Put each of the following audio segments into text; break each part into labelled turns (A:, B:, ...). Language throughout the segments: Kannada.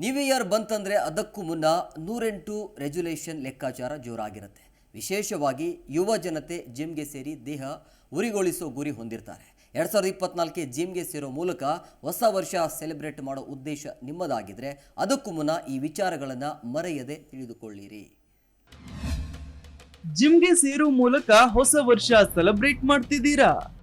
A: ನ್ಯೂ ಇಯರ್ ಬಂತಂದರೆ ಅದಕ್ಕೂ ಮುನ್ನ ನೂರೆಂಟು ರೆಜುಲೇಷನ್ ಲೆಕ್ಕಾಚಾರ ಜೋರಾಗಿರುತ್ತೆ. ವಿಶೇಷವಾಗಿ ಯುವ ಜನತೆ ಜಿಮ್ಗೆ ಸೇರಿ ದೇಹ ಉರಿಗೊಳಿಸೋ ಗುರಿ ಹೊಂದಿರ್ತಾರೆ. ಎರಡು ಸಾವಿರದ ಇಪ್ಪತ್ನಾಲ್ಕೆ ಜಿಮ್ಗೆ ಸೇರೋ ಮೂಲಕ ಹೊಸ ವರ್ಷ ಸೆಲೆಬ್ರೇಟ್ ಮಾಡೋ ಉದ್ದೇಶ ನಿಮ್ಮದಾಗಿದ್ರೆ ಅದಕ್ಕೂ ಮುನ್ನ ಈ ವಿಚಾರಗಳನ್ನು ಮರೆಯದೆ ತಿಳಿದುಕೊಳ್ಳಿರಿ.
B: ಜಿಮ್ಗೆ ಸೇರೋ ಮೂಲಕ ಹೊಸ ವರ್ಷ ಸೆಲೆಬ್ರೇಟ್ ಮಾಡ್ತಿದ್ದೀರಾ?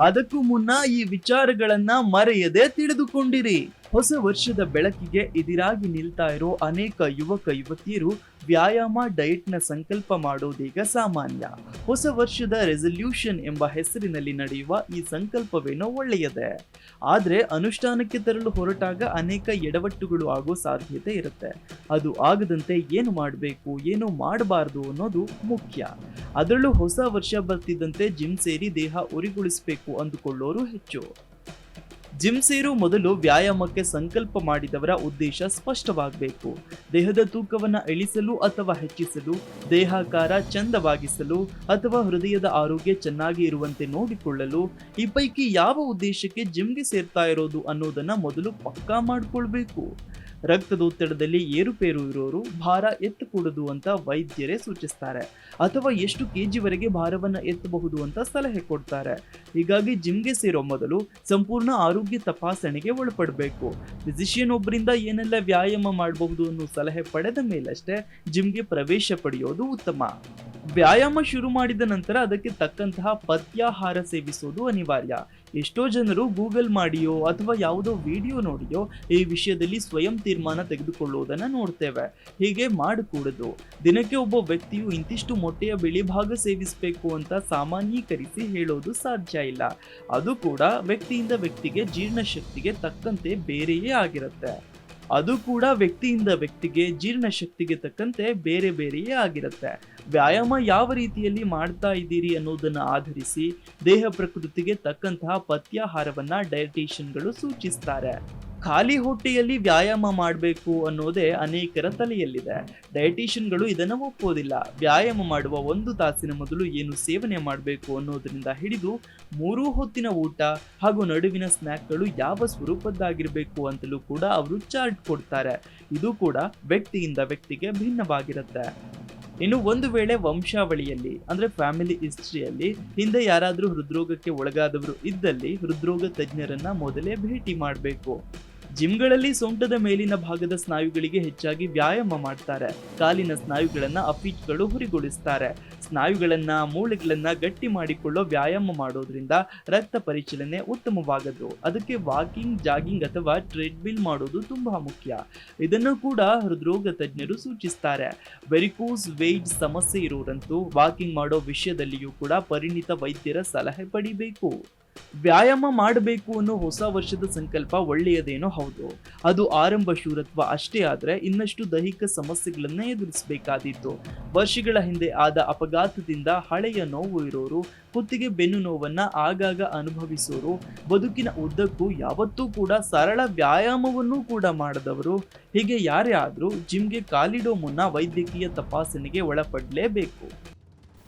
B: ಅದಕ್ಕೂ ಮುನ್ನ ಈ ವಿಚಾರಗಳನ್ನ ಮರೆಯದೆ ತಿಳಿದುಕೊಂಡಿರಿ. ಹೊಸ ವರ್ಷದ ಬೆಳಕಿಗೆ ಎದುರಾಗಿ ನಿಲ್ತಾ ಇರೋ ಅನೇಕ ಯುವಕ, ಯುವತಿಯರು ವ್ಯಾಯಾಮ ಡಯಟ್ನ ಸಂಕಲ್ಪ ಮಾಡೋದೀಗ ಸಾಮಾನ್ಯ. ಹೊಸ ವರ್ಷದ ರೆಸಲ್ಯೂಷನ್ ಎಂಬ ಹೆಸರಿನಲ್ಲಿ ನಡೆಯುವ ಈ ಸಂಕಲ್ಪವೇನೋ ಒಳ್ಳೆಯದೇ. ಆದರೆ ಅನುಷ್ಠಾನಕ್ಕೆ ತರಲು ಹೊರಟಾಗ ಅನೇಕ ಎಡವಟ್ಟುಗಳು ಆಗೋ ಸಾಧ್ಯತೆ ಇರುತ್ತೆ. ಅದು ಆಗದಂತೆ ಏನು ಮಾಡಬೇಕು, ಏನು ಮಾಡಬಾರ್ದು ಅನ್ನೋದು ಮುಖ್ಯ. ಅದರಲ್ಲೂ ಹೊಸ ವರ್ಷ ಬರ್ತಿದ್ದಂತೆ ಜಿಮ್ ಸೇರಿ ದೇಹ ಉರಿಗೊಳಿಸಬೇಕು ಅಂದುಕೊಳ್ಳೋರು ಹೆಚ್ಚು. ಜಿಮ್ ಸೇರು ಮೊದಲು ವ್ಯಾಯಾಮಕ್ಕೆ ಸಂಕಲ್ಪ ಮಾಡಿದವರ ಉದ್ದೇಶ ಸ್ಪಷ್ಟವಾಗಬೇಕು. ದೇಹದ ತೂಕವನ್ನು ಇಳಿಸಲು ಅಥವಾ ಹೆಚ್ಚಿಸಲು, ದೇಹಾಕಾರ ಚಂದವಾಗಿಸಲು ಅಥವಾ ಹೃದಯದ ಆರೋಗ್ಯ ಚೆನ್ನಾಗಿ ಇರುವಂತೆ ನೋಡಿಕೊಳ್ಳಲು, ಈ ಪೈಕಿ ಯಾವ ಉದ್ದೇಶಕ್ಕೆ ಜಿಮ್ಗೆ ಸೇರ್ತಾ ಇರೋದು ಅನ್ನೋದನ್ನ ಮೊದಲು ಪಕ್ಕಾ ಮಾಡ್ಕೊಳ್ಬೇಕು. ರಕ್ತದೊತ್ತಡದಲ್ಲಿ ಏರುಪೇರು ಇರೋರು ಭಾರ ಎತ್ತಕೂಡದು ಅಂತ ವೈದ್ಯರೇ ಸೂಚಿಸ್ತಾರೆ. ಅಥವಾ ಎಷ್ಟು ಕೆಜಿವರೆಗೆ ಭಾರವನ್ನು ಎತ್ತಬಹುದು ಅಂತ ಸಲಹೆ ಕೊಡ್ತಾರೆ. ಹೀಗಾಗಿ ಜಿಮ್ಗೆ ಸೇರೋ ಮೊದಲು ಸಂಪೂರ್ಣ ಆರೋಗ್ಯ ತಪಾಸಣೆಗೆ ಒಳಪಡಬೇಕು. ಫಿಸಿಷಿಯನ್ ಒಬ್ಬರಿಂದ ಏನೆಲ್ಲ ವ್ಯಾಯಾಮ ಮಾಡಬಹುದು ಅನ್ನೋ ಸಲಹೆ ಪಡೆದ ಮೇಲಷ್ಟೇ ಜಿಮ್ಗೆ ಪ್ರವೇಶ ಪಡೆಯೋದು ಉತ್ತಮ. ವ್ಯಾಯಾಮ ಶುರು ಮಾಡಿದ ನಂತರ ಅದಕ್ಕೆ ತಕ್ಕಂತಹ ಪಥ್ಯಾಹಾರ ಸೇವಿಸೋದು ಅನಿವಾರ್ಯ. ಎಷ್ಟೋ ಜನರು ಗೂಗಲ್ ಮಾಡಿಯೋ ಅಥವಾ ಯಾವುದೋ ವಿಡಿಯೋ ನೋಡಿಯೋ ಈ ವಿಷಯದಲ್ಲಿ ಸ್ವಯಂ ತೀರ್ಮಾನ ತೆಗೆದುಕೊಳ್ಳುವುದನ್ನು ನೋಡ್ತೇವೆ. ಹೀಗೆ ಮಾಡಕೂಡದು. ದಿನಕ್ಕೆ ಒಬ್ಬ ವ್ಯಕ್ತಿಯು ಇಂತಿಷ್ಟು ಮೊಟ್ಟೆಯ ಬಿಳಿ ಭಾಗ ಸೇವಿಸಬೇಕು ಅಂತ ಸಾಮಾನ್ಯೀಕರಿಸಿ ಹೇಳೋದು ಸಾಧ್ಯ ಇಲ್ಲ. ಅದು ಕೂಡ ವ್ಯಕ್ತಿಯಿಂದ ವ್ಯಕ್ತಿಗೆ ಜೀರ್ಣಶಕ್ತಿಗೆ ತಕ್ಕಂತೆ ಬೇರೆಯೇ ಆಗಿರುತ್ತೆ. ಅದು ಕೂಡ ವ್ಯಕ್ತಿಯಿಂದ ವ್ಯಕ್ತಿಗೆ ಜೀರ್ಣಶಕ್ತಿಗೆ ತಕ್ಕಂತೆ ಬೇರೆ ಬೇರೆಯೇ ಆಗಿರುತ್ತೆ. ವ್ಯಾಯಾಮ ಯಾವ ರೀತಿಯಲ್ಲಿ ಮಾಡ್ತಾ ಇದ್ದೀರಿ ಅನ್ನೋದನ್ನು ಆಧರಿಸಿ ದೇಹ ಪ್ರಕೃತಿಗೆ ತಕ್ಕಂತಹ ಪಥ್ಯಾಹಾರವನ್ನು ಡಯಟಿಷಿಯನ್ಗಳು ಸೂಚಿಸ್ತಾರೆ. ಖಾಲಿ ಹೊಟ್ಟೆಯಲ್ಲಿ ವ್ಯಾಯಾಮ ಮಾಡಬೇಕು ಅನ್ನೋದೇ ಅನೇಕರ ತಲೆಯಲ್ಲಿದೆ. ಡಯಟಿಷಿಯನ್ಗಳು ಇದನ್ನು ಒಪ್ಪೋದಿಲ್ಲ. ವ್ಯಾಯಾಮ ಮಾಡುವ ಒಂದು ತಾಸಿನ ಮೊದಲು ಏನು ಸೇವನೆ ಮಾಡಬೇಕು ಅನ್ನೋದರಿಂದ ಹಿಡಿದು ಮೂರೂ ಹೊತ್ತಿನ ಊಟ ಹಾಗೂ ನಡುವಿನ ಸ್ನ್ಯಾಕ್ಗಳು ಯಾವ ಸ್ವರೂಪದ್ದಾಗಿರಬೇಕು ಅಂತಲೂ ಕೂಡ ಅವರು ಚಾರ್ಟ್ ಕೊಡ್ತಾರೆ. ಇದು ಕೂಡ ವ್ಯಕ್ತಿಯಿಂದ ವ್ಯಕ್ತಿಗೆ ಭಿನ್ನವಾಗಿರುತ್ತೆ. ಇನ್ನು ಒಂದು ವೇಳೆ ವಂಶಾವಳಿಯಲ್ಲಿ, ಅಂದ್ರೆ ಫ್ಯಾಮಿಲಿ ಹಿಸ್ಟ್ರಿಯಲ್ಲಿ ಹಿಂದೆ ಯಾರಾದರೂ ಹೃದ್ರೋಗಕ್ಕೆ ಒಳಗಾದವರು ಇದ್ದಲ್ಲಿ ಹೃದ್ರೋಗ ತಜ್ಞರನ್ನ ಮೊದಲೇ ಭೇಟಿ ಮಾಡಬೇಕು. ಜಿಮ್ಗಳಲ್ಲಿ ಸೊಂಟದ ಮೇಲಿನ ಭಾಗದ ಸ್ನಾಯುಗಳಿಗೆ ಹೆಚ್ಚಾಗಿ ವ್ಯಾಯಾಮ ಮಾಡ್ತಾರೆ. ಕಾಲಿನ ಸ್ನಾಯುಗಳನ್ನ ಅಫೀಟ್ಗಳು ಹುರಿಗೊಳಿಸ್ತಾರೆ. ಸ್ನಾಯುಗಳನ್ನ, ಮೂಳೆಗಳನ್ನ ಗಟ್ಟಿ ಮಾಡಿಕೊಳ್ಳೋ ವ್ಯಾಯಾಮ ಮಾಡೋದ್ರಿಂದ ರಕ್ತ ಪರಿಚಲನೆ ಉತ್ತಮವಾಗದು. ಅದಕ್ಕೆ ವಾಕಿಂಗ್, ಜಾಗಿಂಗ್ ಅಥವಾ ಟ್ರೆಡ್ಮಿಲ್ ಮಾಡೋದು ತುಂಬಾ ಮುಖ್ಯ. ಇದನ್ನು ಕೂಡ ಹೃದ್ರೋಗ ತಜ್ಞರು ಸೂಚಿಸ್ತಾರೆ. ವೆರಿಕೋಸ್ ವೇಟ್ ಸಮಸ್ಯೆ ಇರೋರಂತೂ ವಾಕಿಂಗ್ ಮಾಡೋ ವಿಷಯದಲ್ಲಿಯೂ ಕೂಡ ಪರಿಣಿತ ವೈದ್ಯರ ಸಲಹೆ ಪಡಿಬೇಕು. ವ್ಯಾಯಾಮ ಮಾಡಬೇಕು ಅನ್ನೋ ಹೊಸ ವರ್ಷದ ಸಂಕಲ್ಪ ಒಳ್ಳೆಯದೇನೋ ಹೌದು. ಅದು ಆರಂಭ ಶೂರತ್ವ ಅಷ್ಟೇ ಆದರೆ ಇನ್ನಷ್ಟು ದೈಹಿಕ ಸಮಸ್ಯೆಗಳನ್ನ ಎದುರಿಸಬೇಕಾದೀತು. ವರ್ಷಗಳ ಹಿಂದೆ ಆದ ಅಪಘಾತದಿಂದ ಹಳೆಯ ನೋವು ಇರೋರು, ಕುತ್ತಿಗೆ ಬೆನ್ನು ನೋವನ್ನ ಆಗಾಗ ಅನುಭವಿಸೋರು, ಬದುಕಿನ ಉದ್ದಕ್ಕೂ ಯಾವತ್ತೂ ಕೂಡ ಸರಳ ವ್ಯಾಯಾಮವನ್ನು ಕೂಡ ಮಾಡದವರು. ಹೀಗೆ ಯಾರೇ ಆದರೂ ಜಿಮ್ಗೆ ಕಾಲಿಡೋ ಮುನ್ನ ವೈದ್ಯಕೀಯ ತಪಾಸಣೆಗೆ ಒಳಪಡಲೇಬೇಕು.